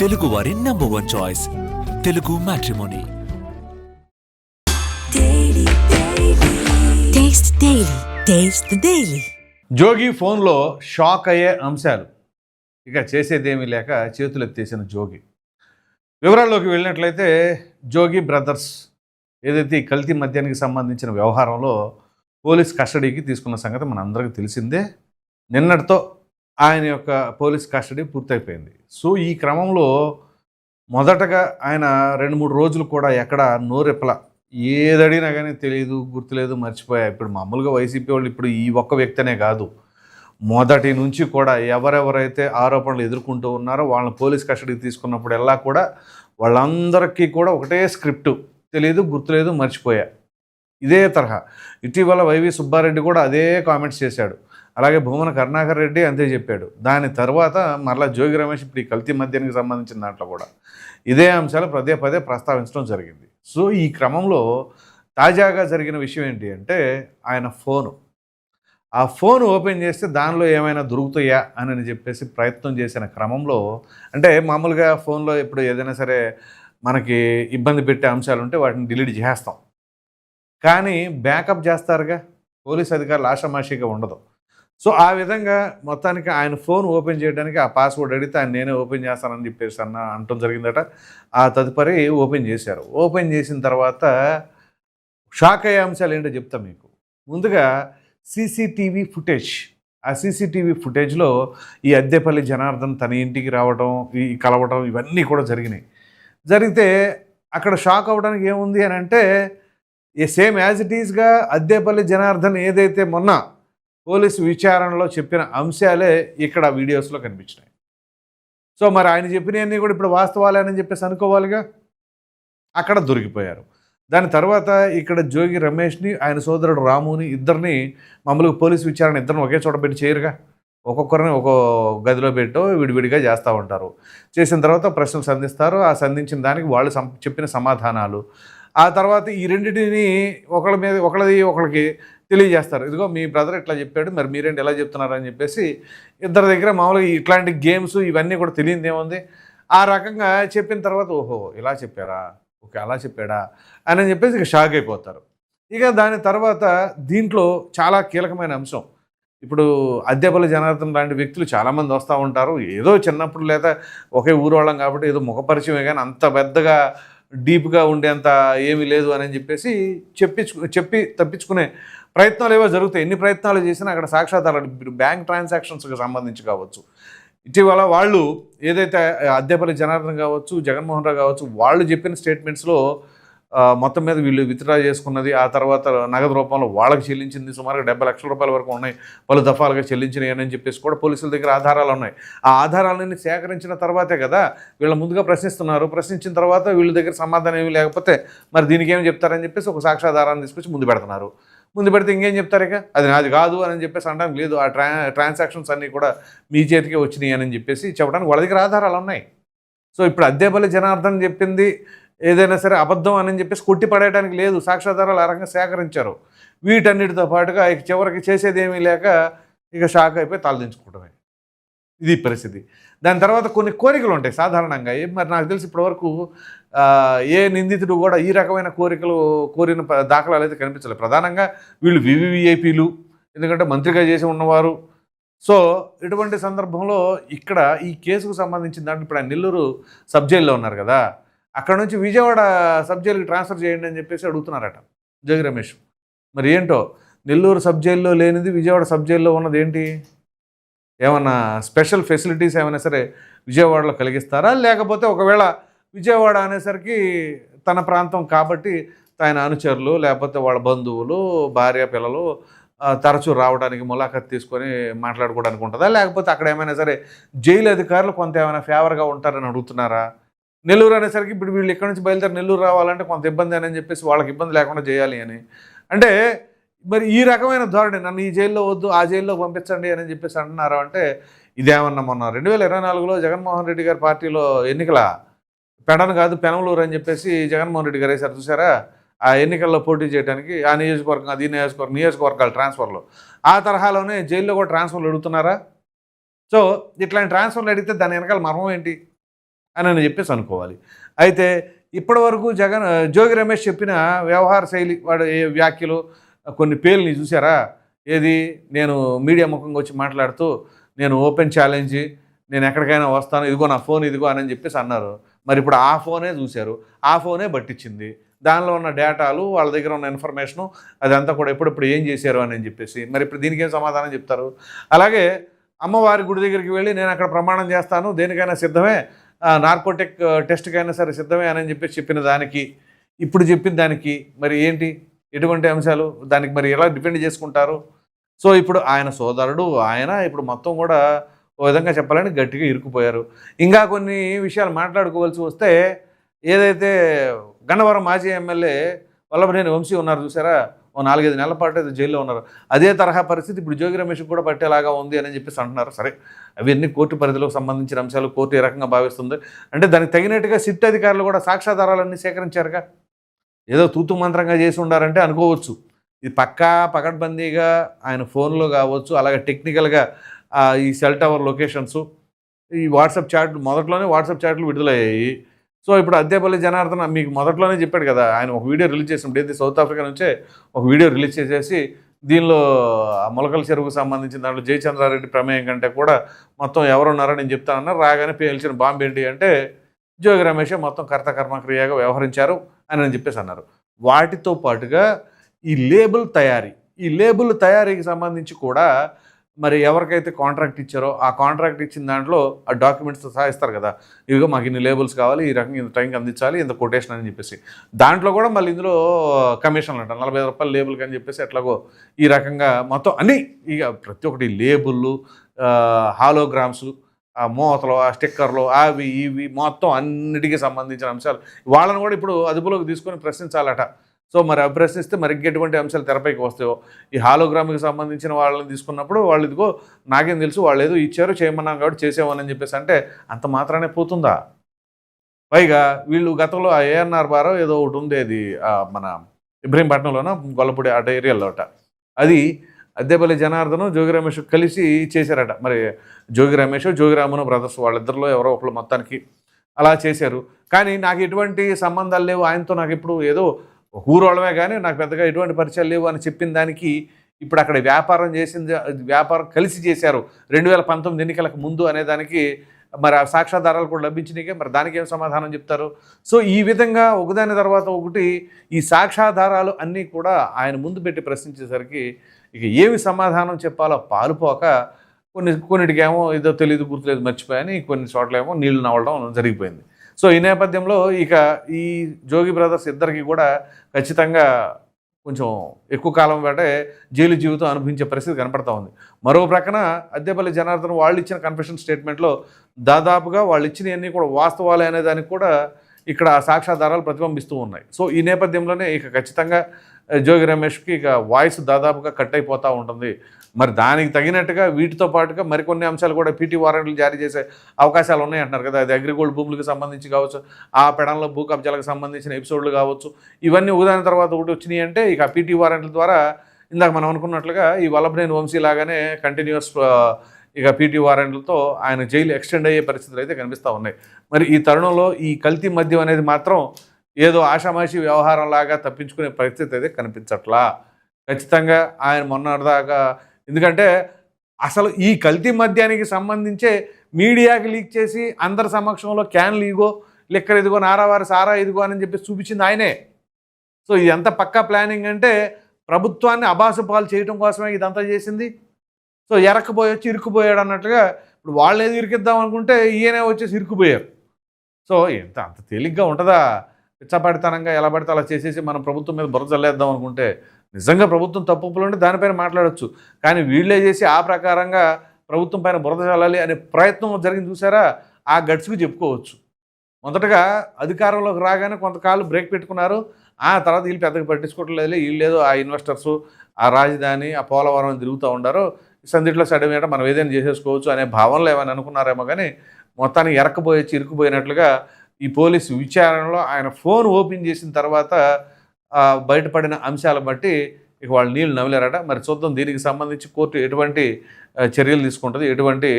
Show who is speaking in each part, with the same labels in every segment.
Speaker 1: తెలుగు వారి number one choice Telugu matrimony.
Speaker 2: Jogi ఫోన్లో shock అయ్యే అంశాలు. ఇక చేసేదేమీ లేక చేతులు ఎత్తేసిన జోగి. వివరాల్లోకి వెళ్ళినట్లయితే జోగి బ్రదర్స్ ఏదైతే ఈ కల్తీ మద్యానికి సంబంధించిన వ్యవహారంలో పోలీస్ కస్టడీకి తీసుకున్న సంగతి మన అందరికీ తెలిసిందే. నిన్నటితో ఆయన యొక్క పోలీస్ కస్టడీ పూర్తయిపోయింది. సో ఈ క్రమంలో మొదటగా ఆయన రెండు మూడు రోజులు కూడా ఎక్కడ నోరెప్పల ఏదడిగినా కానీ తెలియదు గుర్తులేదు మర్చిపోయా. ఇప్పుడు మామూలుగా వైసీపీ వాళ్ళు ఇప్పుడు ఈ ఒక్క వ్యక్తినే కాదు. మొదటి నుంచి కూడా ఎవరెవరైతే ఆరోపణలు ఎదుర్కొంటూ ఉన్నారో వాళ్ళని పోలీస్ కస్టడీకి తీసుకున్నప్పుడు ఎలా కూడా వాళ్ళందరికీ కూడా ఒకటే స్క్రిప్ట్. తెలియదు గుర్తులేదు మర్చిపోయా. ఇదే తరహా. ఇటీవల వైవి సుబ్బారెడ్డి కూడా అదే కామెంట్స్ చేశాడు. అలాగే భూమన కరుణాకర్ రెడ్డి అంతే చెప్పాడు. దాని తర్వాత మరలా జోగి రమేష్ ఇప్పుడు ఈ కల్తీ మద్యానికి సంబంధించిన దాంట్లో కూడా ఇదే అంశాలు పదే పదే ప్రస్తావించడం జరిగింది. సో ఈ క్రమంలో తాజాగా జరిగిన విషయం ఏంటి అంటే ఆయన ఫోను. ఆ ఫోన్ ఓపెన్ చేస్తే దానిలో ఏమైనా దొరుకుతాయా అని చెప్పేసి ప్రయత్నం చేసిన క్రమంలో అంటే మామూలుగా ఫోన్లో ఇప్పుడు ఏదైనా సరే మనకి ఇబ్బంది పెట్టే అంశాలు ఉంటే వాటిని డిలీట్ చేస్తాం. కానీ బ్యాకప్ చేస్తారుగా? పోలీస్ అధికారులు ఆషామాషిగా ఉండదు. సో ఆ విధంగా మొత్తానికి ఆయన ఫోన్ ఓపెన్ చేయడానికి ఆ పాస్వర్డ్ అడిగితే ఆయన నేనే ఓపెన్ చేస్తానని చెప్పేసి అన్న అంటం జరిగిందట. ఆ తదుపరి ఓపెన్ చేశారు. ఓపెన్ చేసిన తర్వాత షాక్ అయ్యే అంశాలు ఏంటో చెప్తా మీకు. ముందుగా సీసీటీవీ ఫుటేజ్. ఆ సీసీటీవీ ఫుటేజ్లో ఈ అద్దెపల్లి జనార్దన్ తన ఇంటికి రావడం ఈ కలవడం ఇవన్నీ కూడా జరిగినాయి. జరిగితే అక్కడ షాక్ అవ్వడానికి ఏముంది అని అంటే ఏ సేమ్ యాజ్ ఇట్ ఈస్గా అద్దెపల్లి జనార్దన్ ఏదైతే మొన్న పోలీసు విచారణలో చెప్పిన అంశాలే ఇక్కడ వీడియోస్లో కనిపించినాయి. సో మరి ఆయన చెప్పినవన్నీ కూడా ఇప్పుడు వాస్తవాలేనని చెప్పేసి అనుకోవాలిగా? అక్కడ దొరికిపోయారు. దాని తర్వాత ఇక్కడ జోగి రమేష్ని ఆయన సోదరుడు రాముని ఇద్దరిని మామూలుగా పోలీసు విచారణ ఇద్దరిని ఒకే చోట పెట్టి చేయరుగా? ఒక్కొక్కరిని ఒక గదిలో పెట్టో విడివిడిగా చేస్తూ ఉంటారు. చేసిన తర్వాత ప్రశ్నలు సంధిస్తారు. ఆ సంధించిన దానికి వాళ్ళు చెప్పిన సమాధానాలు. ఆ తర్వాత ఈ రెండింటిని ఒకళ్ళ మీద ఒకళ్ళది ఒకళ్ళకి తెలియజేస్తారు. ఇదిగో మీ బ్రదర్ ఇట్లా చెప్పాడు మరి మీరేంటి ఎలా చెప్తున్నారు అని చెప్పేసి ఇద్దరి దగ్గర మామూలుగా ఇట్లాంటి గేమ్స్ ఇవన్నీ కూడా తెలియదు ఏముంది? ఆ రకంగా చెప్పిన తర్వాత ఓహో ఇలా చెప్పారా? ఓకే అలా చెప్పాడా? అని చెప్పేసి ఇక షాక్ అయిపోతారు. ఇక దాని తర్వాత దీంట్లో చాలా కీలకమైన అంశం. ఇప్పుడు అద్దెపల్లి జనార్దన్ లాంటి వ్యక్తులు చాలామంది వస్తూ ఉంటారు. ఏదో చిన్నప్పుడు లేదా ఒకే ఊరు వాళ్ళం కాబట్టి ఏదో ముఖపరిచయమే కానీ అంత పెద్దగా డీప్గా ఉండేంత ఏమీ లేదు అని చెప్పేసి చెప్పించు చెప్పి తప్పించుకునే ప్రయత్నాలు ఏవో జరుగుతాయి. ఎన్ని ప్రయత్నాలు చేసినా అక్కడ సాక్షాధారాలు బ్యాంక్ ట్రాన్సాక్షన్స్కి సంబంధించి కావచ్చు. ఇటీవల వాళ్ళు ఏదైతే అద్దెపల్లి జనార్దన్ కావచ్చు జగన్మోహన్ రావు కావచ్చు వాళ్ళు చెప్పిన స్టేట్మెంట్స్లో మొత్తం మీద వీళ్ళు విత్డ్రా చేసుకున్నది ఆ తర్వాత నగదు రూపంలో వాళ్ళకి చెల్లించింది సుమారుగా డెబ్బై లక్షల రూపాయల వరకు ఉన్నాయి. పలు దఫాలుగా చెల్లించినాయని అని చెప్పేసి కూడా పోలీసుల దగ్గర ఆధారాలు ఉన్నాయి. ఆ ఆధారాలన్నీ సేకరించిన తర్వాతే కదా వీళ్ళ ముందుగా ప్రశ్నిస్తున్నారు. ప్రశ్నించిన తర్వాత వీళ్ళ దగ్గర సమాధానం ఏమీ లేకపోతే మరి దీనికి ఏమి చెప్తారని చెప్పేసి ఒక సాక్ష్యాధారాన్ని తీసుకొచ్చి ముందు పెడుతున్నారు. ముందు పెడితే ఇంకేం చెప్తారు ఇక? అది నాది కాదు అని చెప్పేసి అనడానికి లేదు. ఆ ట్రా ట్రాన్సాక్షన్స్ అన్నీ కూడా మీ చేతికే వచ్చినాయి అని చెప్పేసి చెప్పడానికి వాళ్ళ దగ్గర ఆధారాలు ఉన్నాయి. సో ఇప్పుడు అద్దేపల్లి జనార్దన్ చెప్పింది ఏదైనా సరే అబద్ధం అని చెప్పేసి కొట్టి పడేయడానికి లేదు. సాక్ష్యాధారాలు ఆ రకంగా సేకరించారు. వీటన్నిటితో పాటుగా ఇక చివరికి చేసేది ఏమీ లేక ఇక షాక్ అయిపోయి తలదించుకోవడమే ఇది పరిస్థితి. దాని తర్వాత కొన్ని కోరికలు ఉంటాయి సాధారణంగా. మరి నాకు తెలిసి ఇప్పటివరకు ఏ నిందితుడు కూడా ఈ రకమైన కోరికలు కోరిన దాఖలాలు అయితే కనిపించలేదు. ప్రధానంగా వీళ్ళు వివివిఐపీలు ఎందుకంటే మంత్రిగా చేసి ఉన్నవారు. సో ఇటువంటి సందర్భంలో ఇక్కడ ఈ కేసుకు సంబంధించిన దాంట్లో ఇప్పుడు ఆయన నెల్లూరు సబ్ జైల్లో ఉన్నారు కదా. అక్కడ నుంచి విజయవాడ సబ్ జైలుకి ట్రాన్స్ఫర్ చేయండి అని చెప్పేసి అడుగుతున్నారట జోగి రమేష్. మరి ఏంటో? నెల్లూరు సబ్ జైల్లో లేనిది విజయవాడ సబ్ జైల్లో ఉన్నది ఏంటి? ఏమన్నా స్పెషల్ ఫెసిలిటీస్ ఏమైనా సరే విజయవాడలో కలిగిస్తారా? లేకపోతే ఒకవేళ విజయవాడ అనేసరికి తన ప్రాంతం కాబట్టి ఆయన అనుచరులు లేకపోతే వాళ్ళ బంధువులు భార్య పిల్లలు తరచూ రావడానికి ములాఖత్ తీసుకొని మాట్లాడుకోవడానికి ఉంటుందా? లేకపోతే అక్కడ ఏమైనా సరే జైలు అధికారులు కొంత ఏమైనా ఫేవర్గా ఉంటారని అడుగుతున్నారా? నెల్లూరు అనేసరికి ఇప్పుడు వీళ్ళు ఇక్కడ నుంచి బయలుదేరి నెల్లూరు రావాలంటే కొంత ఇబ్బంది అని చెప్పేసి వాళ్ళకి ఇబ్బంది లేకుండా చేయాలి అని. అంటే మరి ఈ రకమైన ధోరణి నన్ను ఈ జైల్లో వద్దు ఆ జైల్లో పంపించండి అని చెప్పేసి అంటున్నారు అంటే ఇదేమన్నా మొన్న రెండు వేల ఇరవై నాలుగులో జగన్మోహన్ రెడ్డి గారి పార్టీలో ఎన్నికల పెడను కాదు పెనమలూరు అని చెప్పేసి జగన్మోహన్ రెడ్డి గారు వేశారు చూసారా ఆ ఎన్నికల్లో పోటీ చేయడానికి ఆ నియోజకవర్గం అది నియోజకవర్గం నియోజకవర్గాల ట్రాన్స్ఫర్లో. ఆ తరహాలోనే జైల్లో కూడా ట్రాన్స్ఫర్లు అడుగుతున్నారా? సో ఇట్లాంటి ట్రాన్స్ఫర్లు అడిగితే దాని వెనకాల మర్మం ఏంటి? అని అని చెప్పేసి అనుకోవాలి. అయితే ఇప్పటి వరకు జగన్ జోగి రమేష్ చెప్పిన వ్యవహార శైలి వాడు ఏ వ్యాఖ్యలు కొన్ని పేర్లని చూసారా ఏది? నేను మీడియా ముఖంగా వచ్చి మాట్లాడుతూ నేను ఓపెన్ ఛాలెంజ్ నేను ఎక్కడికైనా వస్తాను ఇదిగో నా ఫోన్ ఇదిగో అని చెప్పేసి అన్నారు. మరి ఇప్పుడు ఆ ఫోనే చూశారు. ఆ ఫోనే పట్టించింది. దానిలో ఉన్న డేటాలు వాళ్ళ దగ్గర ఉన్న ఇన్ఫర్మేషను అదంతా కూడా ఎప్పుడెప్పుడు ఏం చేశారు అని చెప్పేసి. మరి ఇప్పుడు దీనికి ఏం సమాధానం చెప్తారు? అలాగే అమ్మవారి గుడి దగ్గరికి వెళ్ళి నేను అక్కడ ప్రమాణం చేస్తాను దేనికైనా సిద్ధమే? నార్కోటిక్ టెస్ట్కైనా సరే సిద్ధమే అని చెప్పేసి చెప్పిన దానికి ఇప్పుడు చెప్పిన దానికి మరి ఏంటి? ఎటువంటి అంశాలు? దానికి మరి ఎలా డిపెండ్ చేసుకుంటారు? సో ఇప్పుడు ఆయన సోదరుడు ఆయన ఇప్పుడు మొత్తం కూడా ఓ విధంగా చెప్పాలని గట్టిగా ఇరుక్కుపోయారు. ఇంకా కొన్ని విషయాలు మాట్లాడుకోవాల్సి వస్తే ఏదైతే గన్నవరం మాజీ ఎమ్మెల్యే వల్లభనేని వంశీ ఉన్నారు చూసారా? ఓ నాలుగైదు నెలల పాటు అయితే జైల్లో ఉన్నారు. అదే తరహా పరిస్థితి ఇప్పుడు జోగి రమేష్ కూడా పట్టేలాగా ఉంది అని చెప్పేసి అంటున్నారు. సరే అవన్నీ కోర్టు పరిధిలోకి సంబంధించిన అంశాలు కోర్టు ఏ రకంగా భావిస్తుంది? అంటే దానికి తగినట్టుగా సిట్ అధికారులు కూడా సాక్ష్యాధారాలన్నీ సేకరించారుగా? ఏదో తూతు మంత్రంగా చేసి ఉండారంటే అనుకోవచ్చు. ఇది పక్కా పకడ్బందీగా ఆయన ఫోన్లో కావచ్చు అలాగే టెక్నికల్గా ఈ సెల్ టవర్ లొకేషన్స్ ఈ వాట్సాప్ చాట్లు మొదట్లోనే వాట్సాప్ చాట్లు విడుదలయ్యాయి. సో ఇప్పుడు అద్దెపల్లి జనార్దన్ మీకు మొదట్లోనే చెప్పాడు కదా ఆయన ఒక వీడియో రిలీజ్ చేసినప్పుడు ఏది సౌత్ ఆఫ్రికా నుంచే ఒక వీడియో రిలీజ్ చేసేసి దీనిలో మొలకల చెరువుకు సంబంధించిన దాంట్లో జయచంద్రారెడ్డి ప్రమేయం కంటే కూడా మొత్తం ఎవరున్నారో నేను చెప్తానన్నారు రాగానే పేల్చిన బాంబు ఏంటి అంటే జోగి రమేష్ మొత్తం కర్త కర్మక్రియగా వ్యవహరించారు అని అని చెప్పేసి అన్నారు. వాటితో పాటుగా ఈ లేబుల్ తయారీ ఈ లేబుల్ తయారీకి సంబంధించి కూడా మరి ఎవరికైతే కాంట్రాక్ట్ ఇచ్చారో ఆ కాంట్రాక్ట్ ఇచ్చిన దాంట్లో ఆ డాక్యుమెంట్స్తో సహా ఇస్తారు కదా. ఇదిగో మాకు ఇన్ని లేబుల్స్ కావాలి ఈ రకంగా ఇంత టైంకి అందించాలి ఇంత కొటేషన్ అని చెప్పేసి. దాంట్లో కూడా మళ్ళీ ఇందులో కమిషన్లు అంట నలభై రూపాయలు లేబుల్కి అని చెప్పేసి ఎట్లాగో ఈ రకంగా మొత్తం అన్నీ ఇక ప్రతి ఒక్కటి లేబుళ్ళు హాలోగ్రామ్స్ ఆ మూతలు ఆ స్టిక్కర్లు అవి ఇవి మొత్తం అన్నిటికీ సంబంధించిన అంశాలు. వాళ్ళని కూడా ఇప్పుడు అదుపులోకి తీసుకొని ప్రశ్నించాలట. సో మరి అవి ప్రశ్నిస్తే మరి ఇంకెటువంటి అంశాలు తెరపైకి వస్తాయో? ఈ హాలోగ్రామ్కి సంబంధించిన వాళ్ళని తీసుకున్నప్పుడు వాళ్ళు ఇదిగో నాకేం తెలుసు వాళ్ళు ఏదో ఇచ్చారు చేయమన్నాం కాబట్టి చేసేవానని చెప్పేసి అంటే అంత మాత్రానే పోతుందా? పైగా వీళ్ళు గతంలో ఆ ఏఎన్ఆర్ బారో ఏదో ఒకటి ఉంది అది మన ఇబ్రహీంపట్నంలోన గొల్లపూడి అట ఏరియాలో అట. అది అద్దెపల్లి జనార్దను జోగి రమేష్ కలిసి చేశారట. మరి జోగి రమేష్ జోగిరామను బ్రదర్స్ వాళ్ళిద్దరిలో ఎవరో ఒకళ్ళు మొత్తానికి అలా చేశారు. కానీ నాకు ఎటువంటి సంబంధాలు లేవు. ఆయనతో నాకు ఇప్పుడు ఏదో ఊరోళ్ళమే కానీ నాకు పెద్దగా ఎటువంటి పరిచయాలు లేవు అని చెప్పిన దానికి ఇప్పుడు అక్కడ వ్యాపారం చేసింది వ్యాపారం కలిసి చేశారు. రెండు వేల పంతొమ్మిది ఎన్నికలకు ముందు అనే దానికి మరి ఆ సాక్ష్యాధారాలు కూడా లభించినాయి. మరి దానికి ఏం సమాధానం చెప్తారు? సో ఈ విధంగా ఒకదాని తర్వాత ఒకటి ఈ సాక్ష్యాధారాలు అన్నీ కూడా ఆయన ముందు పెట్టి ప్రశ్నించేసరికి ఇక ఏమి సమాధానం చెప్పాలో పాలుపోక కొన్ని కొన్నిటికేమో ఏదో తెలియదు గుర్తులేదు మర్చిపోయాని కొన్ని చోట్లేమో నీళ్ళు నవ్వడం జరిగిపోయింది. సో ఈ నేపథ్యంలో ఇక ఈ జోగి బ్రదర్స్ ఇద్దరికి కూడా ఖచ్చితంగా కొంచెం ఎక్కువ కాలం పాటే జైలు జీవితం అనుభవించే పరిస్థితి కనపడతా ఉంది. మరో ప్రక్కన అద్దెపల్లి జనార్దన్ వాళ్ళు ఇచ్చిన కన్ఫెషన్ స్టేట్మెంట్లో దాదాపుగా వాళ్ళు ఇచ్చినవన్నీ కూడా వాస్తవాలే అనే దానికి కూడా ఇక్కడ సాక్షాధారాలు సాక్ష్యాధారాలు ప్రతిబింబిస్తూ ఉన్నాయి. సో ఈ నేపథ్యంలోనే ఇక ఖచ్చితంగా జోగి రమేష్కి ఇక వాయిస్ దాదాపుగా కట్ అయిపోతూ ఉంటుంది. మరి దానికి తగినట్టుగా వీటితో పాటుగా మరికొన్ని అంశాలు కూడా పీటీ వారెంట్లు జారీ చేసే అవకాశాలు ఉన్నాయి అంటున్నారు కదా. అది అగ్రిగోల్డ్ భూములకు సంబంధించి కావచ్చు ఆ పెడంలో భూ కబ్జాలకు సంబంధించిన ఎపిసోడ్లు కావచ్చు ఇవన్నీ ఉదాహరణ తర్వాత ఒకటి వచ్చినాయి అంటే ఇక పీటీ వారెంట్ల ద్వారా ఇందాక మనం అనుకున్నట్లుగా ఈ వల్లభనేని వంశీ లాగానే కంటిన్యూస్ ఇక పీటీ వారెంట్లతో ఆయన జైలు ఎక్స్టెండ్ అయ్యే పరిస్థితులు అయితే కనిపిస్తూ ఉన్నాయి. మరి ఈ తరుణంలో ఈ కల్తీ మద్యం అనేది మాత్రం ఏదో ఆషామాషి వ్యవహారం లాగా తప్పించుకునే పరిస్థితి అయితే కనిపించట్లా. ఖచ్చితంగా ఆయన మొన్నటిదాకా ఎందుకంటే అసలు ఈ కల్తీ మద్యానికి సంబంధించే మీడియాకి లీక్ చేసి అందరి సమక్షంలో క్యాన్లు ఇగో లెక్కలు ఇదిగో నారావారి సారా ఇదిగో అని చెప్పి చూపించింది ఆయనే. సో ఇది ఎంత పక్కా ప్లానింగ్ అంటే ప్రభుత్వాన్ని అబాసు పాలు చేయడం కోసమే ఇదంతా చేసింది. సో ఎరక్కపోయి వచ్చి ఇరుక్కుపోయాడు అన్నట్టుగా ఇప్పుడు వాళ్ళు ఏది ఇరికిద్దాం అనుకుంటే ఈయనే వచ్చేసి ఇరుక్కుపోయారు. సో ఎంత అంత తేలిగ్గా ఉంటుందా? పిచ్చపాడితనంగా ఎలా పడితే అలా చేసేసి మనం ప్రభుత్వం మీద బురద చల్లేద్దాం అనుకుంటే నిజంగా ప్రభుత్వం తప్పులు ఉంటే దానిపైన మాట్లాడచ్చు. కానీ వీళ్ళే చేసి ఆ ప్రకారంగా ప్రభుత్వం పైన బురద చల్లాలి అనే ప్రయత్నం జరిగింది చూసారా? ఆ గట్స్కి చెప్పుకోవచ్చు. మొదటగా అధికారంలోకి రాగానే కొంతకాలం బ్రేక్ పెట్టుకున్నారు. ఆ తర్వాత వీళ్ళు పెద్దగా పట్టించుకోవట్లేదు వీళ్ళు ఆ ఇన్వెస్టర్స్ ఆ రాజధాని ఆ పోలవరం తిరుగుతూ ఉండారు. సందిట్లో సడమ్ మీద మనం ఏదైనా చేసేసుకోవచ్చు అనే భావనలో ఏమైనా అనుకున్నారేమో కానీ మొత్తానికి ఎరకపోయి చిరుకుపోయినట్లుగా ఈ పోలీసు విచారణలో ఆయన ఫోన్ ఓపెన్ చేసిన తర్వాత బయటపడిన అంశాలు బట్టి ఇక వాళ్ళు నీళ్ళు నవ్వలేరట మరి చూద్దాం దీనికి సంబంధించి కోర్టు ఎటువంటి చర్యలు తీసుకుంటుంది ఎటువంటి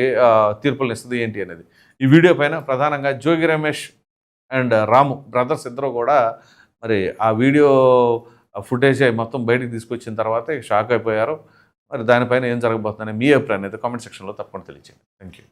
Speaker 2: తీర్పులను ఇస్తుంది ఏంటి అనేది. ఈ వీడియో పైన ప్రధానంగా జోగి రమేష్ అండ్ రాము బ్రదర్స్ ఇద్దరు కూడా మరి ఆ వీడియో ఫుటేజ్ మొత్తం బయటకు తీసుకొచ్చిన తర్వాత ఇక షాక్ అయిపోయారు. మరి దానిపైన ఏం జరగబోతుందని మీ అభిప్రాయం అయితే కామెంట్ సెక్షన్లో తప్పకుండా తెలియచేయండి. Thank you